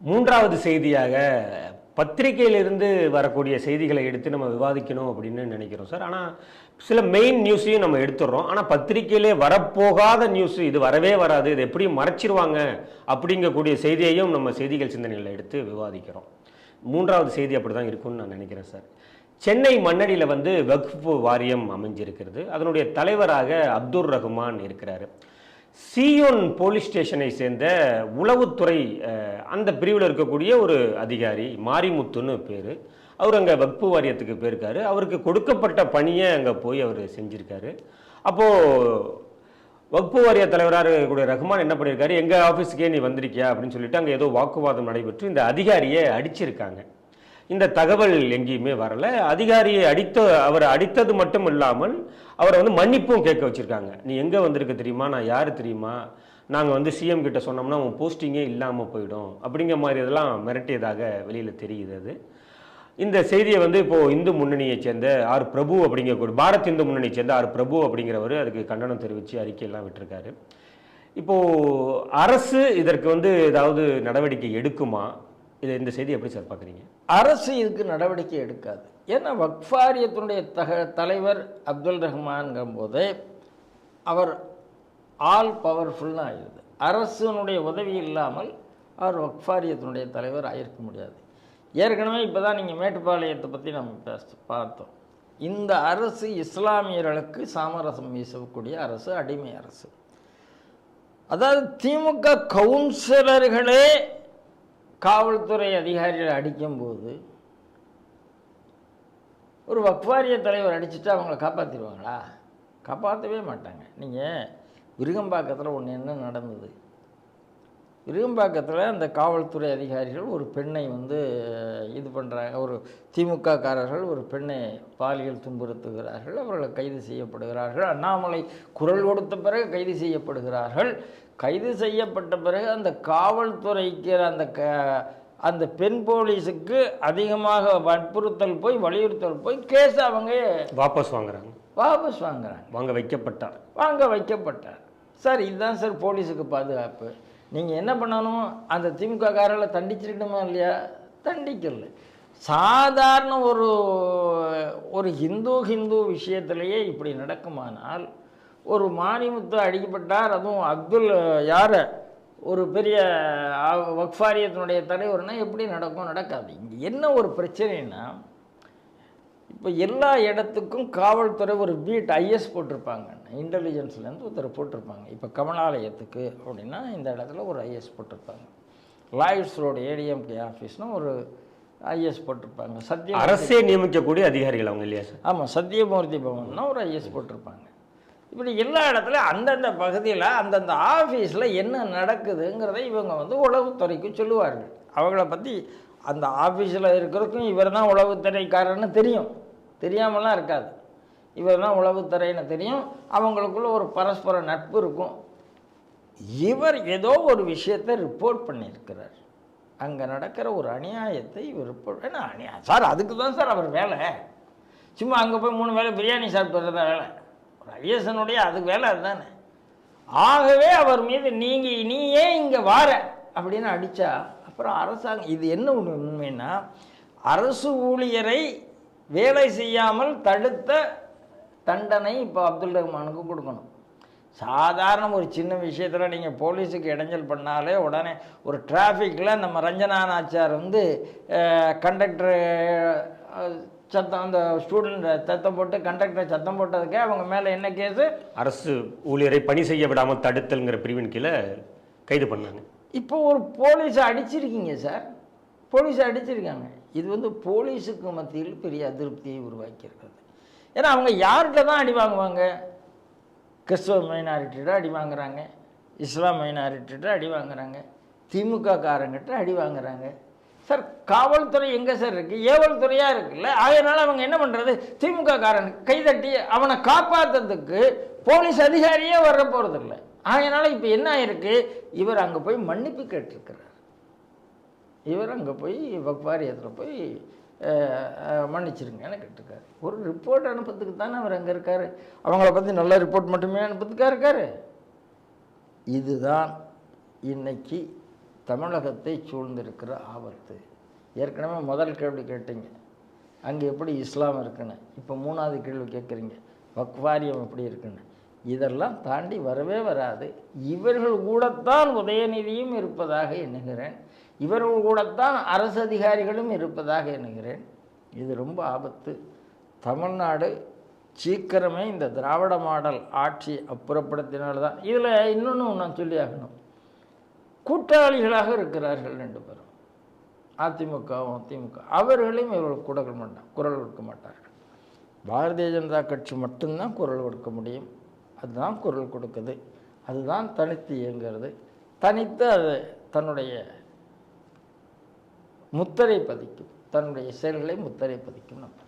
மூன்றாவது செய்தியாக பத்திரிகையிலிருந்து வரக்கூடிய செய்திகளை எடுத்து நம்ம விவாதிக்கணும் அப்படின்னு நினைக்கிறோம் சார். ஆனால் சில மெயின் நியூஸையும் நம்ம எடுத்துடுறோம் ஆனால் பத்திரிகையிலே வரப்போகாத நியூஸ் இது வரவே வராது. இது எப்படி மறைச்சிருவாங்க அப்படிங்கக்கூடிய செய்தியையும் நம்ம செய்திகள் சிந்தனைகளை எடுத்து விவாதிக்கிறோம். மூன்றாவது செய்தி அப்படி தான் இருக்கும்னு நான் நினைக்கிறேன் சார். சென்னை மண்ணடியில் வந்து வக்ஃபு வாரியம் அமைஞ்சிருக்கிறது. அதனுடைய தலைவராக அப்துல் ரஹ்மான் இருக்கிறாரு. சியோன் போலீஸ் ஸ்டேஷனை சேர்ந்த உளவுத்துறை அந்த பிரிவில் இருக்கக்கூடிய ஒரு அதிகாரி மாரிமுத்துன்னு பேர். அவர் அங்கே வக்பு வாரியத்துக்கு போயிருக்காரு. அவருக்கு கொடுக்கப்பட்ட பணியை அங்கே போய் அவர் செஞ்சுருக்காரு. அப்போது வக்பு வாரிய தலைவராக இருக்கக்கூடிய ரஹ்மான் என்ன பண்ணியிருக்காரு எங்கள் ஆஃபீஸுக்கே நீ வந்திருக்கியா? அப்படின்னு சொல்லிட்டு அங்கே ஏதோ வாக்குவாதம் நடைபெற்று இந்த அதிகாரியை அடிச்சிருக்காங்க. இந்த தகவல் எங்கேயுமே வரல. அதிகாரியை அடித்த அவரை அடித்தது மட்டும் இல்லாமல் அவரை வந்து மன்னிப்பும் கேட்க வச்சுருக்காங்க. நீ எங்கே வந்திருக்க தெரியுமா? நான் யார் தெரியுமா? நாங்கள் வந்து சிஎம் கிட்ட சொன்னோம்னா உன் போஸ்டிங்கே இல்லாமல் போயிடும். அப்படிங்கிற மாதிரி இதெல்லாம் மிரட்டியதாக வெளியில் தெரியுது அது. இந்த செய்தியை வந்து இப்போது இந்து முன்னணியை சேர்ந்த ஆர் பிரபு அப்படிங்கிற பாரத் இந்து முன்னணியை சேர்ந்த ஆர் பிரபு அப்படிங்கிறவர் அதுக்கு கண்டனம் தெரிவித்து அறிக்கையெல்லாம் விட்டுருக்காரு. இப்போ அரசு இதற்கு வந்து ஏதாவது நடவடிக்கை எடுக்குமா? இது இந்த செய்தி எப்படி சார் பார்க்குறீங்க? அரசு இதுக்கு நடவடிக்கை எடுக்காது. ஏன்னா வக்ஃபாரியத்தினுடைய தக தலைவர் அப்துல் ரஹ்மான்ங்கிற போது அவர் ஆல் பவர்ஃபுல்லாக ஆயிடுது. அரசுனுடைய உதவி இல்லாமல் அவர் வக்ஃபாரியத்தினுடைய தலைவர் ஆயிருக்க முடியாது. ஏற்கனவே இப்போ தான் நீங்கள் மேட்டுப்பாளையத்தை பற்றி நம்ம பேச பார்த்தோம். இந்த அரசு இஸ்லாமியர்களுக்கு சாமரசம் வீசக்கூடிய அரசு அடிமை அரசு. அதாவது திமுக கவுன்சிலர்களே காவல்துறை அதிகாரிகள் அடிக்கும்போது ஒரு வக்வாரிய தலைவர் அடிச்சுட்டு அவங்கள காப்பாற்றிடுவாங்களா காப்பாற்றவே மாட்டாங்க. நீங்கள் விருகம்பாக்கத்தில் ஒன்று என்ன நடந்தது? விருகம்பாக்கத்தில் அந்த காவல்துறை அதிகாரிகள் ஒரு பெண்ணை வந்து இது பண்ணுறாங்க ஒரு திமுக காரர்கள் ஒரு பெண்ணை பாலியல் துன்புறுத்துகிறார்கள் அவர்கள் கைது செய்யப்படுகிறார்கள். அண்ணாமலை குரல் கொடுத்த பிறகு கைது செய்யப்படுகிறார்கள். கைது செய்யப்பட்ட பிறகு அந்த காவல்துறைக்கு அந்த க அந்த பெண் போலீஸுக்கு அதிகமாக வற்புறுத்தல் போய் வலியுறுத்தல் போய் கேஸ் அவங்க வாபஸ் வாங்குறாங்க. வாபஸ் வாங்குறாங்க. வாங்க வைக்கப்பட்டார். வாங்க வைக்கப்பட்டார். சார் இதுதான் சார் போலீஸுக்கு பாதுகாப்பு. நீங்கள் என்ன பண்ணணும்? அந்த திமுக காரர்களை தண்டிச்சிருக்கணுமா இல்லையா? தண்டிக்கல. சாதாரண ஒரு ஒரு ஹிந்து ஹிந்து விஷயத்திலேயே இப்படி நடக்குமானால் ஒரு மாரிமுத்து அடிக்கப்பட்டார் அதுவும் அப்துல் யார்? ஒரு பெரிய வக்ஃபாரியத்தினுடைய தலைவர்னால் எப்படி நடக்கும்? நடக்காது. இங்கே என்ன ஒரு பிரச்சனைன்னா இப்போ எல்லா இடத்துக்கும் காவல்துறை ஒரு பீட் ஐஎஸ் போட்டிருப்பாங்க. இன்டெலிஜென்ஸ்லேருந்து ஒருத்தர் போட்டிருப்பாங்க. இப்போ கமலாலயத்துக்கு அப்படின்னா இந்த இடத்துல ஒரு ஐஎஸ் போட்டிருப்பாங்க. லாய்ட்ஸ் ரோடு ஏடிஎம்கே ஆஃபீஸ்னால் ஒரு ஐஎஸ் போட்டிருப்பாங்க. சத்யம் அரசே நியமிக்கக்கூடிய அதிகாரிகள் அவங்க இல்லையா சார்? ஆமாம் சத்யமூர்த்தி பவன்னா ஒரு ஐஎஸ் போட்டிருப்பாங்க. இப்படி எல்லா இடத்துலையும் அந்தந்த பகுதியில் அந்தந்த ஆஃபீஸில் என்ன நடக்குதுங்கிறத இவங்க வந்து உளவுத்துறைக்கு சொல்லுவார்கள். அவங்கள பற்றி அந்த ஆஃபீஸில் இருக்கிறதுக்கும் இவர் தான் உளவுத்துறைக்காரன்னு தெரியும். தெரியாமலாம் இருக்காது. இவர் தான் உளவுத்துறைன்னு தெரியும். அவங்களுக்குள்ள ஒரு பரஸ்பர நட்பு இருக்கும். இவர் ஏதோ ஒரு விஷயத்தை ரிப்போர்ட் பண்ணியிருக்கிறார். அங்கே நடக்கிற ஒரு அநியாயத்தை இவர் ரிப்போர்ட் ஏன்னா அநியாயம் சார் அதுக்கு தான் சார் அவர் வேலை. சும்மா அங்கே போய் மூணு வேளை பிரியாணி சாப்பிட்டு தான் வேலை. ஒரு ஐஎஸ்எனுடைய அதுக்கு வேலை அதுதானே. ஆகவே அவர் மீது நீங்கள் நீ ஏன் இங்கே வார அப்படின்னு அடித்தா அப்புறம் அரசாங்கம் இது என்ன ஒன்று உண்மைன்னா அரசு ஊழியரை வேலை செய்யாமல் தடுத்த தண்டனை இப்போ அப்துல் ரஹ்மானுக்கு கொடுக்கணும். சாதாரண ஒரு சின்ன விஷயத்தில் நீங்கள் போலீஸுக்கு இடைஞ்சல் பண்ணாலே உடனே ஒரு டிராஃபிக்கில் நம்ம ரஞ்சனா நாச்சார் வந்து கண்டக்டர் சத்தம் அந்த ஸ்டூடெண்ட் சத்தம் போட்டு கண்டக்டர் சத்தம் போட்டதுக்கே அவங்க மேலே என்ன கேஸு அரசு ஊழியரை பணி செய்ய விடாமல் தடுத்தல்ங்கிற பிரிவின் கீழே கைது பண்ணாங்க. இப்போ ஒரு போலீஸை அடிச்சிருக்கீங்க சார். போலீஸை அடிச்சிருக்காங்க. இது வந்து போலீஸுக்கு மத்தியில் பெரிய அதிருப்தியை உருவாக்கியிருக்கிறது. ஏன்னா அவங்க யார்கிட்ட தான் அடி வாங்குவாங்க? கிறிஸ்தவ மைனாரிட்டிகிட்ட அடி வாங்குறாங்க. இஸ்லாம் மைனாரிட்டிகிட்ட அடி வாங்குறாங்க. திமுக காரங்கிட்ட அடி வாங்குறாங்க. சார் காவல்துறை எங்கே சார் இருக்குது ஏவல்துறையாக இருக்குல்ல? அதனால் அவங்க என்ன பண்ணுறது திமுக காரன் கைதட்டி அவனை காப்பாற்றுறதுக்கு போலீஸ் அதிகாரியே வர போகிறதில்ல அதனால் இப்போ என்ன ஆயிருக்கு? இவர் அங்கே போய் மன்னிப்பு கேட்டிருக்கிறார். இவர் அங்கே போய் வக்வாரியத்தில் போய் மன்னிச்சிருங்கன்னு கேட்டிருக்காரு. ஒரு ரிப்போர்ட் அனுப்புறதுக்கு தானே அவர் அங்கே இருக்கார். அவங்கள பற்றி நல்ல ரிப்போர்ட் மட்டுமே அனுப்புறதுக்காக இருக்கார்? இதுதான் இன்னைக்கு தமிழகத்தை சூழ்ந்திருக்கிற ஆபத்து. ஏற்கனவே முதல் கேள்வி கேட்டீங்க. அங்கே எப்படி இஸ்லாம் இருக்குன்னு. இப்போ மூணாவது கேள்வி கேட்குறீங்க வக்வாரியம் எப்படி இருக்குன்னு. இதெல்லாம் தாண்டி வரவே வராது. இவர்கள் கூடத்தான் உதயநிதியும் இருப்பதாக எண்ணுகிறேன். இவர்கள் கூடத்தான் அரசு அதிகாரிகளும் இருப்பதாக எண்ணுகிறேன். இது ரொம்ப ஆபத்து. தமிழ்நாடு சீக்கிரமே இந்த திராவிட மாடல் ஆட்சி அப்புறப்படுத்தினால்தான். இதில் இன்னொன்று நான் சொல்லி ஆகணும் கூட்டாளிகளாக இருக்கிறார்கள் ரெண்டு பேரும். அதிமுகவும் திமுக. அவர்களையும் இவர்கள் கூட மாட்டான் குரல் கொடுக்க மாட்டார்கள். பாரதிய ஜனதா கட்சி மட்டும்தான் குரல் கொடுக்க முடியும். அதுதான் குரல் கொடுக்குது. அதுதான் தனித்து இயங்குறது தனித்து அது தன்னுடைய முத்திரை பதிக்கும். தன்னுடைய செயல்களை முத்திரை பதிக்கும் நம்ம.